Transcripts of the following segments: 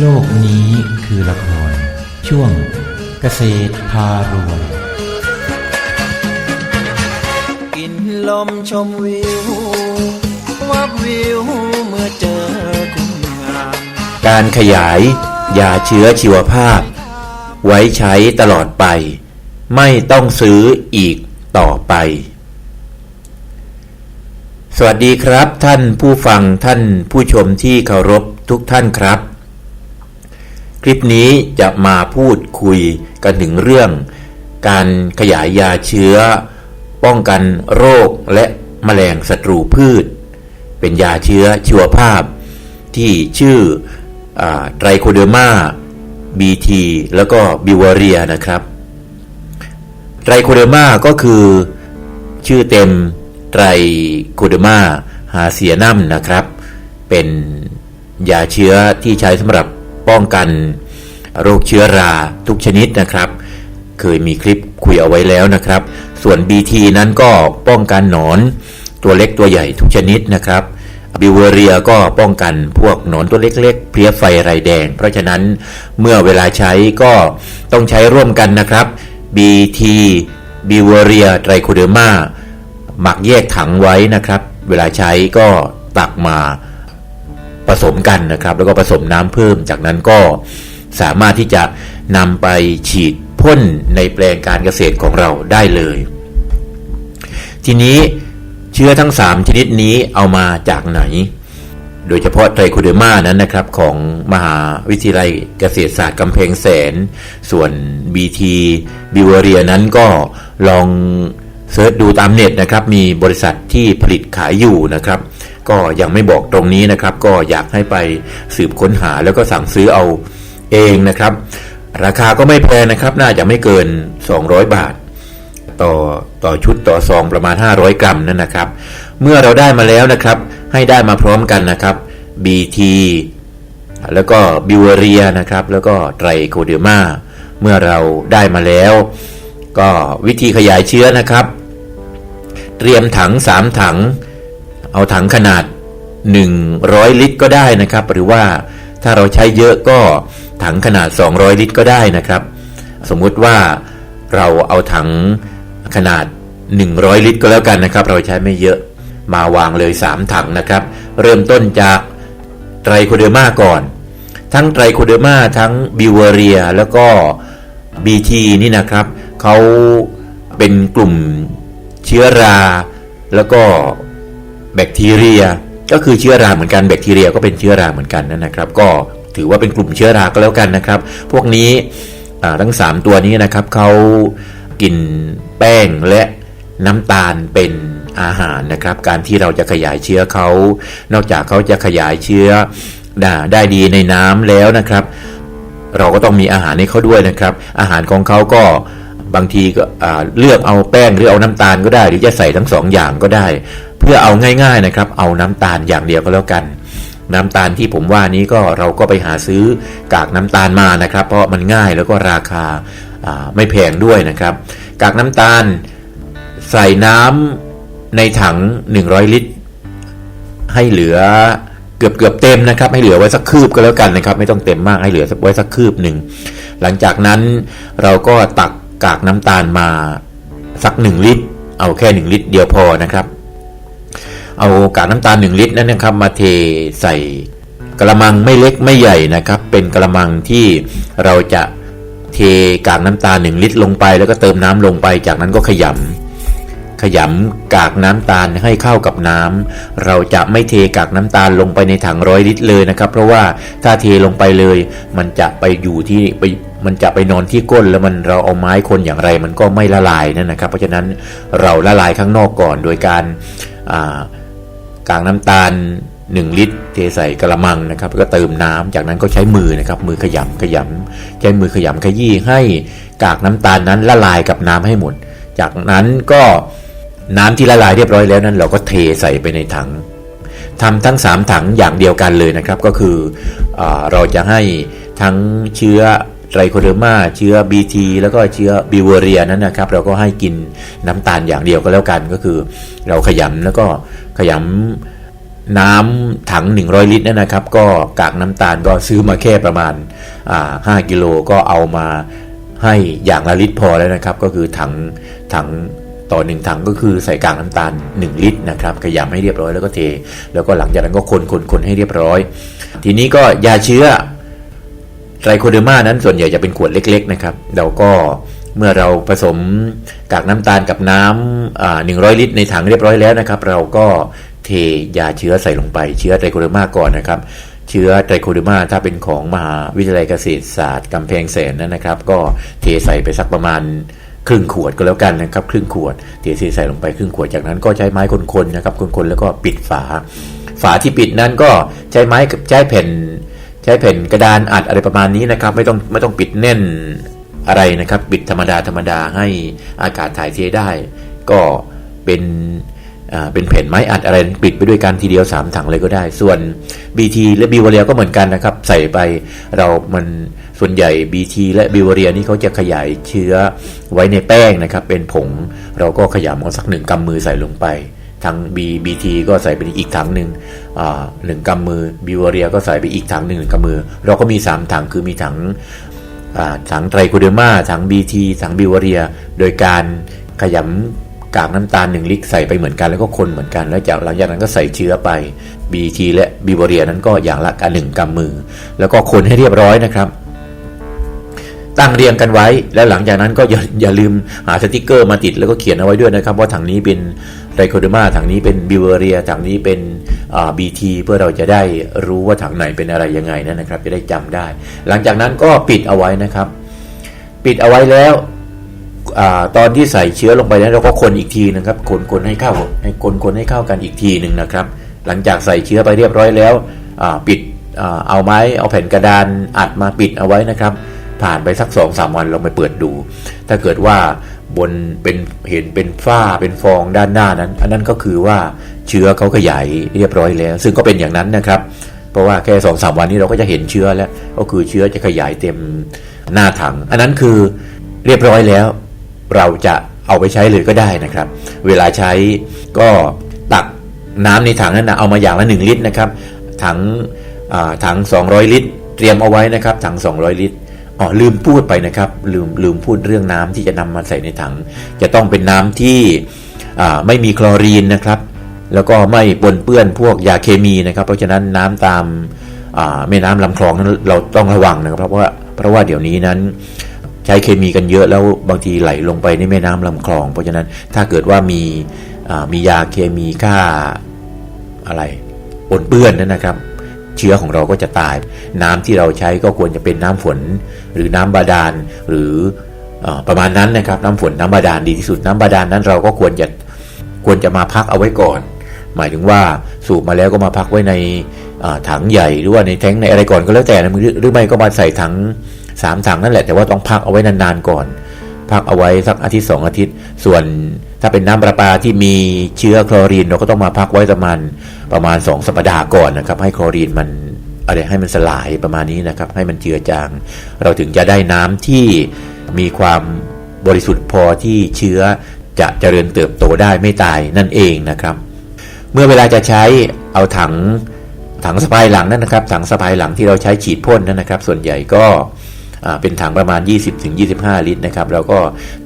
โลกนี้คือละคร ช่วงเกษตรพารวยกินลมชมวิววับวิวเมื่อเจอคุณงามการขยายยาเชื้อชีวภาพ ไว้ใช้ตลอดไป ไม่ต้องซื้ออีกต่อไป สวัสดีครับท่านผู้ฟังท่านผู้ชมที่เคารพทุกท่านครับค ลิปนี้จะมาพูดคุยกันถึงเรื่อง การขยายยาเชื้อ ป้องกันโรคและแมลงศัตรูพืช เป็นยาเชื้อชีวภาพ ที่ชื่อไตรโคเดอร์มาบีทีแล้วก็บิวเรียนะครับ ไตรโคเดอร์มาก็คือชื่อเต็มไตรโคเดอร์มาฮาเซียนัมนะครับ เป็นยาเชื้อที่ใช้สำหรับ ป้องกันโรคเชื้อราทุกชนิดนะครับ เคยมีคลิปคุยเอาไว้แล้วนะครับ ส่วน BT นั้นก็ป้องกันหนอนตัวเล็กตัวใหญ่ทุกชนิดนะครับบิวเวเรียก็ป้องกันพวกหนอนตัวเล็กๆ เพลี้ยไฟไรแดง เพราะฉะนั้นเมื่อเวลาใช้ก็ต้องใช้ร่วมกันนะครับ BT บิวเวเรียไตรโคเดอร์มาหมักแยกถังไว้นะครับ เวลาใช้ก็ตักมา ผสมกันนะครับ แล้วก็ผสมน้ำเพิ่ม จากนั้นก็สามารถที่จะนำไปฉีดพ่นในแปลงการเกษตรของเราได้เลย ทีนี้เชื้อทั้ง 3 ชนิดนี้เอามาจากไหน โดยเฉพาะไตรโคเดอร์มานั้นนะครับ ของมหาวิทยาลัยเกษตรศาสตร์กำแพงแสน ส่วน BT บิวเรียนั้นก็ลองเซิร์ชดูตามเน็ตนะครับ มีบริษัทที่ผลิตขายอยู่นะครับ ก็ยังไม่บอกตรงนี้นะครับ ก็อยากให้ไปสืบค้นหาแล้วก็สั่งซื้อเอาเองนะครับ ราคาก็ไม่แพงนะครับ น่าจะไม่เกิน 200 บาท ต่อต่อชุดต่อซองประมาณ 500 กรัมนั่นนะครับ เมื่อเราได้มาแล้วนะครับ ให้ได้มาพร้อมกันนะครับ BT แล้วก็บิวเรียนะครับ แล้วก็ไตรโคเดอร์มาเมื่อเราได้มาแล้ว ก็วิธีขยายเชื้อนะครับ เตรียมถัง 3 ถัง เอาถังขนาด 100 ลิตรก็ได้นะครับ หรือว่าถ้าเราใช้เยอะก็ถังขนาด 200 ลิตรก็ได้นะครับ สมมุติว่าเราเอาถังขนาด 100 ลิตรก็แล้วกันนะครับ เราใช้ไม่เยอะมาวางเลย 3 ถังนะครับ เริ่มต้นจากไตรโคเดอร์มาก่อน ทั้งไตรโคเดอร์มาทั้งบิวเวเรียแล้วก็ BT นี่นะครับเขาเป็นกลุ่มเชื้อรา แล้วก็ แบคทีเรีย ก็คือเชื้อราเหมือนกันแบคทีเรียก็เป็นเชื้อราเหมือนกันนะครับ ก็ถือว่าเป็นกลุ่มเชื้อราก็แล้วกันนะครับ พวกนี้ทั้ง 3 ตัวนี้นะครับเขากินแป้งและน้ำตาลเป็นอาหารนะครับ การที่เราจะขยายเชื้อเขา นอกจากเขาจะขยายเชื้อได้ดีในน้ำแล้วนะครับ เราก็ต้องมีอาหารให้เขาด้วยนะครับ อาหารของเขาก็บางทีก็เลือกเอาแป้งหรือเอาน้ำตาลก็ได้ หรือจะใส่ทั้งสองอย่างก็ได้ เพื่อเอาง่ายๆนะครับ เอาน้ำตาลอย่างเดียวก็แล้วกัน น้ำตาลที่ผมว่านี้ก็เราก็ไปหาซื้อกากน้ำตาลมานะครับ เพราะมันง่ายแล้วก็ราคาไม่แพงด้วยนะครับ กากน้ำตาลใส่น้ำในถัง 100 ลิตร ให้เหลือเกือบเกือบเต็มนะครับ ให้เหลือไว้สักคืบก็แล้วกันนะครับ ไม่ต้องเต็มมากให้เหลือไว้สักคืบหนึ่งหลังจากนั้นเราก็ตักกากน้ำตาลมาสัก 1 ลิตร เอาแค่ 1 ลิตรเดียวพอนะครับ เอากากน้ำตาล1ลิตรนั้นนะครับ มาเทใส่กระมังไม่เล็กไม่ใหญ่นะครับ เป็นกระมังที่เราจะเทกากน้ำตาล1ลิตรลงไป แล้วก็เติมน้ำลงไป จากนั้นก็ขยำขยำกากน้ำตาลให้เข้ากับน้ำเราจะไม่เทกากน้ำตาลลงไปในถังร้อยลิตรเลยนะครับ เพราะว่าถ้าเทลงไปเลย มันจะไปอยู่ที่ไปมันจะไปนอนที่ก้นแล้วมันเราเอาไม้คนอย่างไรมันก็ไม่ละลายนั่นนะครับ เพราะฉะนั้นเราละลายข้างนอกก่อนโดยการ กากน้ำตาล 1 ลิตร เทใส่กระมังนะครับก็เติมน้ำจากนั้นก็ใช้มือนะครับมือขยำขยำใช้มือขยำขยี้ให้กากน้ำตาลนั้นละลายกับน้ำให้หมด จากนั้นก็น้ำที่ละลายเรียบร้อยแล้วนั้น เราก็เทใส่ไปในถังทำทั้ง 3 ถังอย่างเดียวกันเลยนะครับ ก็คืออเราจะให้ทั้งเชื้อ ไตรโคเดอร์มาเชื้อ BT แล้วก็เชื้อบิวเวเรียนั้นนะครับ เราก็ให้กินน้ำตาลอย่างเดียวก็แล้วกันก็คือ เราขยำแล้วก็ขยน้ำถัง 100 ลิตรนั่นนะครับ ก็กากน้ำตาลก็ซื้อมาแค่ประมาณอ่า5กิโลก็เอามาให้อย่างละลิตรพอแล้วนะครับ ก็คือถังถังต่อหนึ่งถังก็คือใส่กากน้ำตาล 1 ลิตรนะครับขยำให้เรียบร้อยแล้วก็เท แล้วก็หลังจากนั้นก็คนคนคนให้เรียบร้อย ทีนี้ก็ยาเชื้อ ไตรโคเดอร์มานั้นส่วนใหญ่จะเป็นขวดเล็กๆนะครับเราก็เมื่อเราผสมกากน้ำตาลกับน้ำหนึ่งร้อยลิตรในถังเรียบร้อยแล้วนะครับ เราก็เทยาเชื้อใส่ลงไปเชื้อไตรโคเดอร์มาก่อนนะครับ เชื้อไตรโคเดอร์มาถ้าเป็นของมหาวิทยาลัยเกษตรศาสตร์กำแพงแสนนั่นนะครับ ก็เทใส่ไปสักประมาณครึ่งขวดก็แล้วกันนะครับ ครึ่งขวดเทใส่ลงไปครึ่งขวดจากนั้นก็ใช้ไม้คนๆนะครับคนๆแล้วก็ปิดฝา ฝาที่ปิดนั้นก็ใช้ไม้กับใช้แผ่น ใช้แผ่นกระดานอัดอะไรประมาณนี้นะครับ ไม่ต้องไม่ต้องปิดแน่นอะไรนะครับ ปิดธรรมดาธรรมดาให้อากาศถ่ายเทได้ ก็เป็นเป็นแผ่นไม้อัดอะไรปิดไปด้วยกันทีเดียว 3 ถังเลยก็ได้ ส่วน BT และบิวเรียก็เหมือนกันนะครับ ใส่ไปเรามันส่วนใหญ่ BT และบิวเรียนี่เขาจะขยายเชื้อไว้ในแป้งนะครับ เป็นผงเราก็ขยำเอาสักหนึ่งกำมือใส่ลงไป ทั้ง B BT ก็ใส่ไปอีกถังหนึ่งอ่าหนึ่งกำมือบิวเรียก็ใส่ไปอีกถังหนึ่งหนึ่งกำมือ เราก็มี 3 ถังคือมีถังอ่าถังไตรโคเดอร์มาถัง BT ถังบิวเรีย โดยการขยำกากน้ำตาล 1 ลิตรใส่ไปเหมือนกันแล้วก็คนเหมือนกัน แล้วจากหลังจากนั้นก็ใส่เชื้อไป BT และบิวเรียนั้นก็อย่างละกันหนึ่งกำมือ แล้วก็คนให้เรียบร้อยนะครับ ตั้งเรียงกันไว้ แล้วหลังจากนั้นก็อย่าอย่าลืมหาสติกเกอร์มาติดแล้วก็เขียนเอาไว้ด้วยนะครับ ว่าถังนี้เป็นไรโคเดอร์มาถังนี้เป็นบิวเรียถังนี้เป็นบีทีเพื่อเราจะได้รู้ว่าถังไหนเป็นอะไรยังไงนั่นนะครับ จะได้จำได้ หลังจากนั้นก็ปิดเอาไว้นะครับ ปิดเอาไว้แล้วอตอนที่ใส่เชื้อลงไปนั้นเราก็คนอีกทีนะครับ คนคนให้เข้าให้คนคนให้เข้ากันอีกทีหนึ่งนะครับ หลังจากใส่เชื้อไปเรียบร้อยแล้วปิดเอาไม้เอาแผ่นกระดานอัดมาปิดเอาไว้นะครับ ผ่านไปสักสองสามวันเราไปเปิดดู ถ้าเกิดว่าบนเป็นเห็นเป็นฝ้าเป็นฟองด้านหน้านั้น อันนั้นก็คือว่าเชื้อเขาขยายเรียบร้อยแล้ว ซึ่งก็เป็นอย่างนั้นนะครับ เพราะว่าแค่สองสามวันนี้เราก็จะเห็นเชื้อแล้ว ก็คือเชื้อจะขยายเต็มหน้าถัง อันนั้นคือเรียบร้อยแล้ว เราจะเอาไปใช้เลยก็ได้นะครับ เวลาใช้ก็ตักน้ำในถังนั้นนะเอามาอย่างละ 1 ลิตรนะครับ ถังอ่าถัง 200 ลิตร เตรียมเอาไว้นะครับ ถัง 200 ลิตร อ๋อลืมพูดไปนะครับ ลืมลืมพูดเรื่องน้ำที่จะนำมาใส่ในถัง จะต้องเป็นน้ำที่ไม่มีคลอรีนนะครับ แล้วก็ไม่ปนเปื้อนพวกยาเคมีนะครับ เพราะฉะนั้นน้ำตามาแม่น้ำลำคลองนั้นเราต้องระวังนะครับ เพราะว่าเพราะว่าเดี๋ยวนี้นั้นใช้เคมีกันเยอะแล้วบางทีไหลลงไปในแม่น้ำลำคลอง เพราะฉะนั้นถ้าเกิดว่ามีามียาเคมีฆ่าอะไรปนเปื้อนนั่นนะครับ เชื้อของเราก็จะตาย น้ำที่เราใช้ก็ควรจะเป็นน้ำฝน หรือน้ำบาดาลหรืออประมาณนั้นนะครับน้ำฝนน้ำบาดาลดีที่สุดน้ำบาดาลนั้นเราก็ควรจะควรจะมาพักเอาไว้ก่อน หมายถึงว่าสูบมาแล้วก็มาพักไว้ในถังใหญ่หรือว่าในแท้งในอะไรก่อนก็แล้วแต่นะหรือหรือไม่ก็มาใส่ถังสามถังนั่นแหละแต่ว่าต้องพักเอาไว้นานๆก่อน พักเอาไว้สักอาทิตย์สองอาทิตย์ ส่วนถ้าเป็นน้ำประปาที่มีเชื้อคลอรีนเราก็ต้องมาพักไว้ประมาณประมาณ 2 สัปดาห์ก่อนนะครับ ให้คลอรีนมันอะไรให้มันสลายประมาณนี้นะครับ ให้มันเจือจาง เราถึงจะได้น้ำที่มีความบริสุทธิ์พอที่เชื้อจะเจริญเติบโตได้ไม่ตายนั่นเองนะครับ เมื่อเวลาจะใช้เอาถังถังสะพายหลังนั่นนะครับ ถังสะพายหลังที่เราใช้ฉีดพ่นนั่นนะครับ ส่วนใหญ่ก็ เป็นถังประมาณ 20-25 ลิตรนะครับเราก็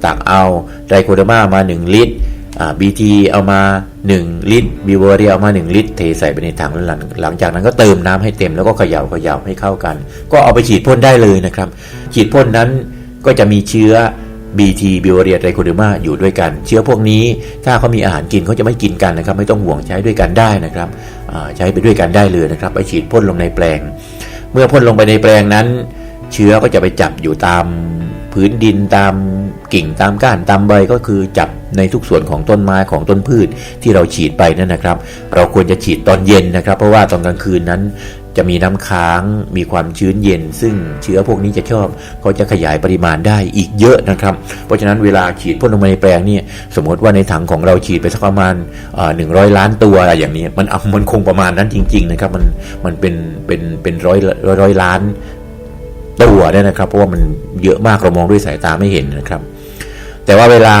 ตักเอาไดโคเดอร์มามา 1 ลิตรบีทีเอามา 1 ลิตรบิวเวอรีเอามา 1 ลิตร เทใส่ไปในถังแล้วหลังหลังจากนั้นก็เติมน้ำให้เต็มแล้วก็เขย่าเขย่าให้เข้ากัน ก็เอาไปฉีดพ่นได้เลยนะครับ ฉีดพ่นนั้นก็จะมีเชื้อ BT บิวเรียไตรโคเดอร์มาอยู่ด้วยกัน เชื้อพวกนี้ถ้าเขามีอาหารกินเขาจะไม่กินกันนะครับ ไม่ต้องห่วงใช้ด้วยกันได้นะครับอ่าใช้ไปด้วยกันได้เลยนะครับไปฉีดพ่นลงในแปลง เมื่อพ่นลงไปในแปลงนั้น เชื้อก็จะไปจับอยู่ตามพื้นดินตามกิ่งตามก้านตามใบก็คือจับในทุกส่วนของต้นไม้ของต้นพืชที่เราฉีดไปนั่นนะครับ เราควรจะฉีดตอนเย็นนะครับ เพราะว่าตอนกลางคืนนั้นจะมีน้ำค้างมีความชื้นเย็น ซึ่งเชื้อพวกนี้จะชอบเขาจะขยายปริมาณได้อีกเยอะนะครับ เพราะฉะนั้นเวลาฉีดพ่นลงมาในแปลงเนี่ยสมมติว่าในถังของเราฉีดไปสักประมาณหนึ่งร้อยล้านตัวอะไรอย่างนี้มันมันคงประมาณนั้นจริง ๆ นะครับ มันมันเป็นเป็นเป็นร้อยร้อยร้อยล้าน ตัวเนี่ยนะครับ เพราะว่ามันเยอะมากเรามองด้วยสายตาไม่เห็นนะครับ แต่ว่าเวลา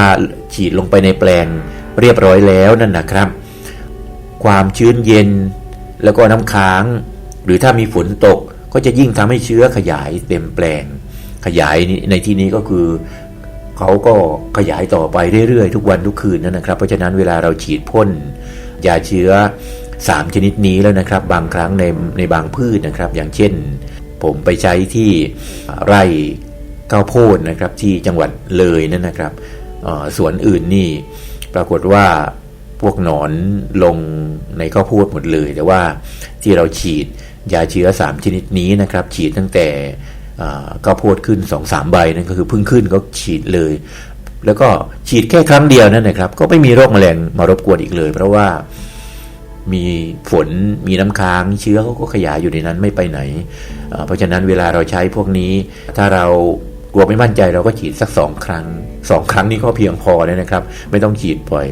ฉีดลงไปในแปลงเรียบร้อยแล้วนั่นนะครับ ความชื้นเย็นแล้วก็น้ำค้าง หรือถ้ามีฝนตกก็จะยิ่งทำให้เชื้อขยายเต็มแปลง ขยายในที่นี้ก็คือเขาก็ขยายต่อไปเรื่อยๆ ทุกวันทุกคืนนั่นนะครับ เพราะฉะนั้นเวลาเราฉีดพ่นยาเชื้อ 3 ชนิดนี้แล้วนะครับ บางครั้งในในบางพืชนะครับ อย่างเช่น ผมไปใช้ที่ไร่ข้าวโพดนะครับที่จังหวัดเลยนั่นนะครับสวนอื่นนี่ปรากฏว่าพวกหนอนลงในข้าวโพดหมดเลย แต่ว่าที่เราฉีดยาเชื้อ 3 ชนิดนี้นะครับ ฉีดตั้งแต่ข้าวโพดขึ้น 2-3ใบนั่นก็คือพิ่งขึ้นก็ฉีดเลย แล้วก็ฉีดแค่ครั้งเดียวนั่นนะครับ ก็ไม่มีโรคแมลงมารบกวนอีกเลย เพราะว่า มีฝนมีน้ำค้างเชื้อเขาก็ขยายอยู่ในนั้นไม่ไปไหน เพราะฉะนั้นเวลาเราใช้พวกนี้ ถ้าเรากลัวไม่มั่นใจเราก็ฉีดสักสองครั้งสองครั้งนี้ก็เพียงพอเลยนะครับ ไม่ต้องฉีดบ่อย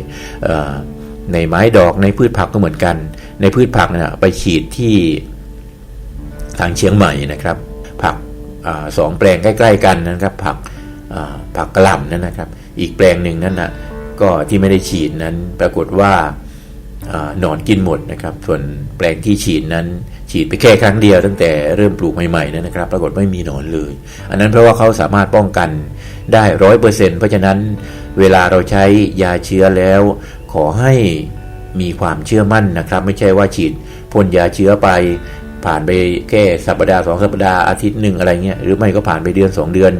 ในไม้ดอกในพืชผักก็เหมือนกัน ในพืชผักเนี่ยไปฉีดที่ทางเชียงใหม่นะครับ ผักอสองแปลงใกล้ ๆ กันนะครับ ผักผักกระหล่ำนั่นนะครับ อีกแปลงหนึ่งนั่นนะก็ที่ไม่ได้ฉีดนั้นปรากฏว่า หนอนกินหมดนะครับ ส่วนแปลงที่ฉีดนั้น ฉีดไปแค่ครั้งเดียว ตั้งแต่เริ่มปลูกใหม่ๆนั้นนะครับ ปรากฏไม่มีหนอนเลย อันนั้นเพราะว่าเขาสามารถป้องกันได้ร้อยเปอร์เซ็นต์เพราะฉะนั้นเวลาเราใช้ยาเชื้อแล้ว ขอให้มีความเชื่อมั่นนะครับ ไม่ใช่ว่าฉีดพ่นยาเชื้อไป ผ่านไปแค่สัปดาห์สองสัปดาห์อาทิตย์หนึ่งอะไรเงี้ยหรือไม่ก็ผ่านไปเดือน 2 เดือน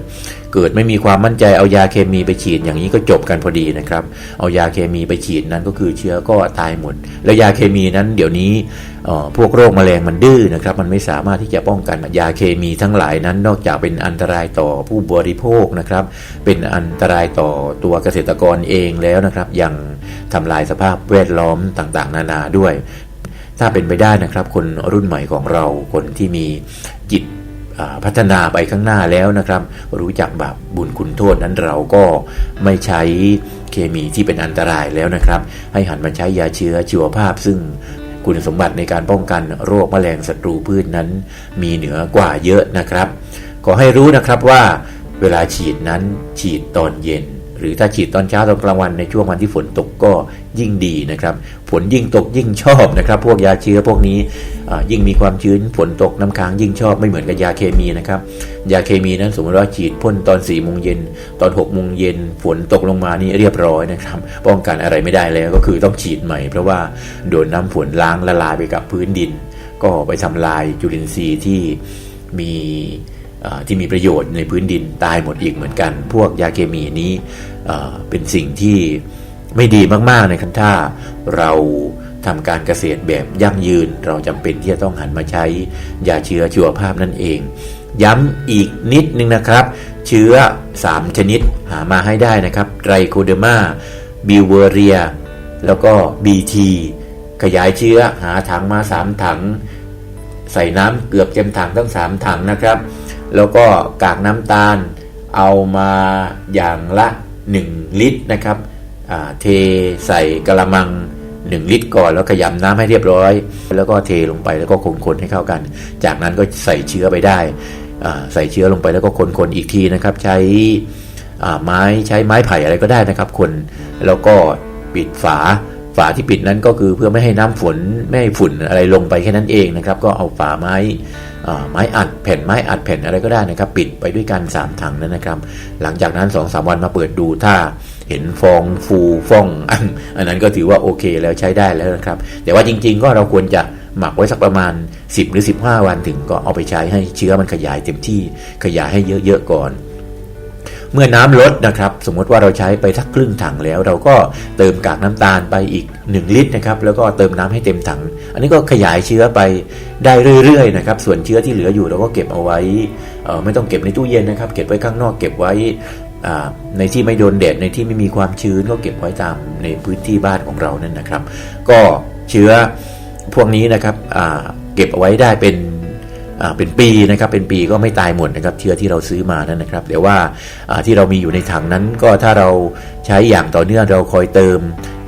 เกิดไม่มีความมั่นใจเอายาเคมีไปฉีดอย่างนี้ก็จบกันพอดีนะครับเอายาเคมีไปฉีดนั้นก็คือเชื้อก็ตายหมด แล้วยาเคมีนั้นเดี๋ยวนี้พวกโรคแมลงมันดื้อนะครับมันไม่สามารถที่จะป้องกันยาเคมีทั้งหลายนั้น นอกจากเป็นอันตรายต่อผู้บริโภคนะครับเป็นอันตรายต่อตัวเกษตรกรเองแล้วนะครับยังทำลายสภาพแวดล้อมต่างๆ นานาด้วย ถ้าเป็นไปได้นะครับ คนรุ่นใหม่ของเราคนที่มีจิตพัฒนาไปข้างหน้าแล้วนะครับ รู้จักแบบบุญคุณโทษนั้นเราก็ไม่ใช้เคมีที่เป็นอันตรายแล้วนะครับ ให้หันมาใช้ยาเชื้อชีวภาพ ซึ่งคุณสมบัติในการป้องกันโรคแมลงศัตรูพืชนั้น มีเหนือกว่าเยอะนะครับ ขอให้รู้นะครับว่าเวลาฉีดนั้นฉีดตอนเย็น หรือถ้าฉีดตอนเช้าตอนกลางวันในช่วงวันที่ฝนตกก็ยิ่งดีนะครับฝนยิ่งตกยิ่งชอบนะครับ พวกยาเชื้อพวกนี้ยิ่งมีความชื้นฝนตกน้ำค้างยิ่งชอบไม่เหมือนกับยาเคมีนะครับยาเคมีนั้นสมมติว่าฉีดพ่นตอน4ี่โมงเย็นตอน6กโมงเย็นฝนตกลงมานี่เรียบร้อยนะครับ ป้องกันอะไรไม่ได้แล้วก็คือต้องฉีดใหม่ เพราะว่าโดนน้ำฝนล้างละลายไปกับพื้นดิน ก็ไปทำลายจุลินทรีย์ที่มี ที่มีประโยชน์ในพื้นดินตายหมดอีกเหมือนกัน พวกยาเคมีนี้เป็นสิ่งที่ไม่ดีมากๆนะครับถ้าเราทำการเกษตรแบบยั่งยืน เราจำเป็นที่จะต้องหันมาใช้ยาเชื้อชีวภาพนั่นเอง ย้ำอีกนิดนึงนะครับ เชื้อ 3 ชนิดหามาให้ได้นะครับไตรโคเดอร์มาบิวเวเรีย แล้วก็ BT ขยายเชื้อหาถังมา 3 ถัง ใส่น้ำเกือบเต็มถังทั้ง 3 ถังนะครับ แล้วก็กากน้ำตาลเอามาอย่างละ 1 ลิตรนะครับเทใส่กระมัง 1 ลิตรก่อนแล้วขยำน้ำให้เรียบร้อย แล้วก็เทลงไปแล้วก็คนๆให้เข้ากัน จากนั้นก็ใส่เชื้อไปได้ใส่เชื้อลงไปแล้วก็คนๆอีกทีนะครับ ใช้ไม้ใช้ไม้ไผ่อะไรก็ได้นะครับ คนแล้วก็ปิดฝาฝาที่ปิดนั้นก็คือเพื่อไม่ให้น้ำฝนไม่ให้ฝุ่นอะไรลงไปแค่นั้นเองนะครับ ก็เอาฝาไม้ ไม้อัดแผ่นไม้อัดแผ่นอะไรก็ได้นะครับ ปิดไปด้วยกัน 3 ถังนั้นนะครับ หลังจากนั้น2อสวันมาเปิดดูถ้าเห็นฟองฟูฟ่องอันอันนั้นก็ถือว่าโอเคแล้วใช้ได้แล้วนะครับ แต่ว่าจริงๆ ก็เราควรจะหมักไว้สักประมาณ 10 หรือ 15 วันถึงก็เอาไปใช้ให้เชื้อมันขยายเต็มที่ขยายให้เยอะๆก่อน เมื่อน้ำลดนะครับ สมมติว่าเราใช้ไปสักครึ่งถังแล้ว เราก็เติมกากน้ำตาลไปอีก 1 ลิตรนะครับแล้วก็เติมน้ำให้เต็มถัง อันนี้ก็ขยายเชื้อไปได้เรื่อยๆนะครับส่วนเชื้อที่เหลืออยู่เราก็เก็บเอาไว้ไม่ต้องเก็บในตู้เย็นนะครับ เก็บไว้ข้างนอกเก็บไว้ในที่ไม่โดนแดดในที่ไม่มีความชื้นก็เก็บไว้ตามในพื้นที่บ้านของเรานั่นนะครับ ก็เชื้อพวกนี้นะครับเก็บเอาไว้ได้เป็น เป็นปีนะครับเป็นปีก็ไม่ตายหมดนะครับเชื้อที่เราซื้อมานั่นนะครับแต่ว่าอ่าที่เรามีอยู่ในถังนั้นก็ถ้าเราใช้อย่างต่อเนื่องเราคอยเติม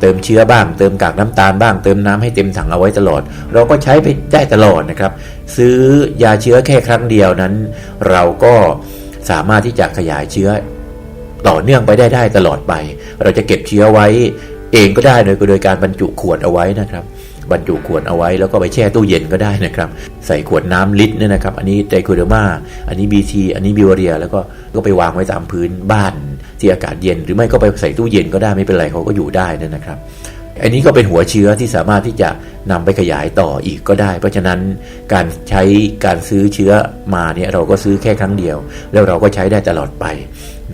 เติมเชื้อบ้าง เติมกากน้ำตาลบ้าง เติมน้ำให้เต็มถังเอาไว้ตลอด เราก็ใช้ไปได้ตลอดนะครับ ซื้อยาเชื้อแค่ครั้งเดียวนั้น เราก็สามารถที่จะขยายเชื้อต่อเนื่องไปได้ได้ตลอดไป เราจะเก็บเชื้อไว้เองก็ได้โดยโดยการบรรจุขวดเอาไว้นะครับ บรรจุขวดเอาไว้แล้วก็ไปแช่ตู้เย็นก็ได้นะครับ ใส่ขวดน้ำลิตรเนี่ยนะครับ อันนี้ไดโคเดอร์มาอันนี้บีทีอันนี้บิวเรีย แล้วก็ก็ไปวางไว้ตามพื้นบ้านที่อากาศเย็น หรือไม่ก็ไปใส่ตู้เย็นก็ได้ไม่เป็นไรเขาก็อยู่ได้นั่นนะครับ อันนี้ก็เป็นหัวเชื้อที่สามารถที่จะนำไปขยายต่ออีกก็ได้ เพราะฉะนั้นการใช้การซื้อเชื้อมาเนี่ยเราก็ซื้อแค่ครั้งเดียว แล้วเราก็ใช้ได้ตลอดไป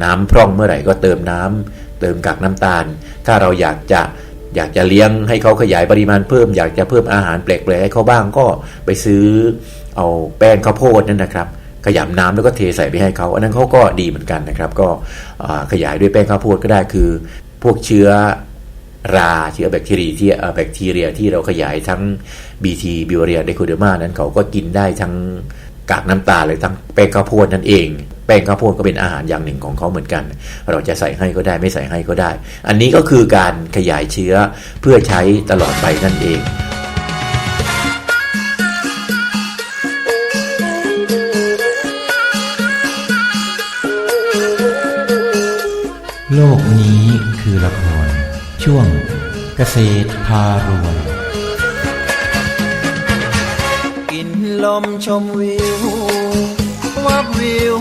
น้ำพร่องเมื่อไหร่ก็เติมน้ำเติมกากน้ำตาล ถ้าเราอยากจะ อยากจะเลี้ยงให้เขาขยายปริมาณเพิ่ม อยากจะเพิ่มอาหารแปลกๆให้เขาบ้างก็ไปซื้อเอาแป้งข้าวโพดนั่นนะครับ ขยำน้ำแล้วก็เทใส่ไปให้เขาอันนั้นเขาก็ดีเหมือนกันนะครับ ก็ขยายด้วยแป้งข้าวโพดก็ได้คือ พวกเชื้อราเชื้อแบคทีเรียที่แบคทีเรียที่เราขยายทั้ง BT บิวเรียไดโคเดอร์มานั้นเขาก็กินได้ทั้งกากน้ำตาลเลยทั้งแป้งข้าวโพดนั่นเอง แป้งข้าวโพดก็เป็นอาหารอย่างหนึ่งของเขาเหมือนกัน เราจะใส่ให้ก็ได้ไม่ใส่ให้ก็ได้ อันนี้ก็คือการขยายเชื้อเพื่อใช้ตลอดไปนั่นเองโลกนี้คือละคร ช่วงเกษตรพารวยกินลมชมวิว วับวิว